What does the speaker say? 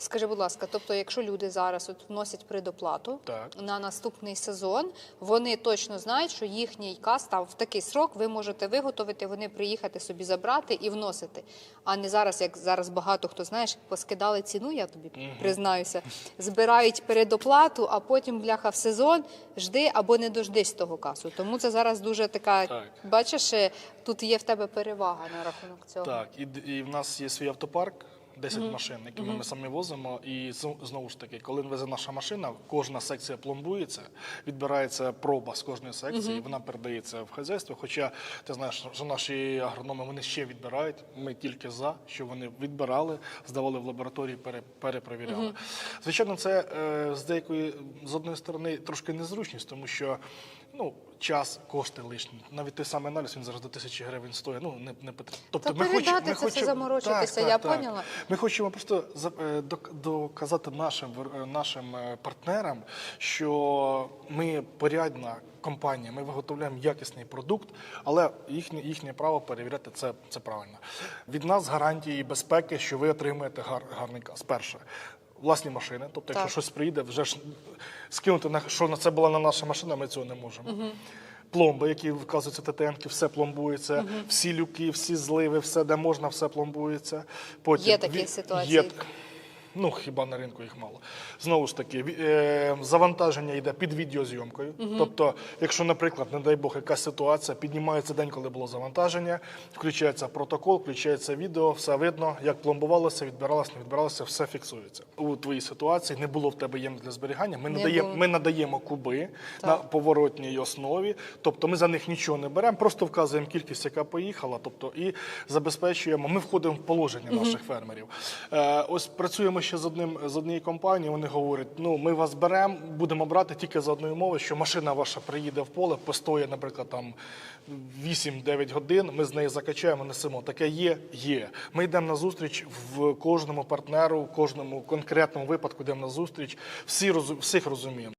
Скажи, будь ласка, тобто, якщо люди зараз от вносять предоплату Так. на наступний сезон, вони точно знають, що їхній кас там в такий срок ви можете виготовити, вони приїхати собі забрати і вносити. А не зараз, як зараз багато хто знаєш, поскидали ціну, я тобі признаюся, збирають передоплату, а потім бляха в сезон жди або не дождись того касу. Тому це зараз дуже така. Так. Бачиш, е, тут є в тебе перевага на рахунок цього. Так, і, і в нас є свій автопарк. 10 машин, які ми самі возимо, і знову ж таки, коли везе наша машина, кожна секція пломбується, відбирається проба з кожної секції, вона передається в хазяйство. Хоча ти знаєш, що наші агрономи вони ще відбирають. Ми тільки за, що вони відбирали, здавали в лабораторії, пере, перепровіряли. Звичайно, це е, з деякої з одної сторони трошки незручність, тому що ну. Час, кошти лишні. Навіть той самий аналіз він зараз до тисячі гривень стоїть. Ну не, не потрібно. Тобто Та передати це все заморочуватися, я поняла. Ми хочемо просто е, док- доказати нашим е, нашим е, партнерам, що ми порядна компанія, ми виготовляємо якісний продукт, але їхнє, їхнє право перевіряти це, це правильно. Від нас гарантії безпеки, що ви отримаєте гар, гарний каз. Перше. Власні машини, тобто, якщо Так. щось приїде, вже ж скинути на що на це була на наша машина, ми цього не можемо. Пломби, які вказуються ТТНки, все пломбується, всі люки, всі зливи, все де можна, все пломбується. Потім Є такі ситуації? Є, ну хіба на ринку їх мало. Знову ж таки, е, завантаження йде під відеозйомкою. Тобто, якщо, наприклад, не дай Бог, якась ситуація, піднімається день, коли було завантаження, включається протокол, включається відео, все видно, як пломбувалося, відбиралося, не відбиралося, все фіксується. У твоїй ситуації не було в тебе ємності для зберігання. Ми Не надаємо, ми надаємо куби Так. на поворотній основі, тобто ми за них нічого не беремо, просто вказуємо кількість, яка поїхала, тобто і забезпечуємо. Ми входимо в положення наших фермерів. Е, ось працюємо ще з одним з однієї компанії. Вони говорять: ну ми вас беремо, будемо брати тільки за одною мовою, що машина ваша приїде в поле, постоїть, наприклад, там 8-9 годин. Ми з неї закачаємо, несемо. Таке є, є. Ми йдемо на зустріч в кожному партнеру, в кожному конкретному випадку йдемо на зустріч. Всі всіх розуміємо.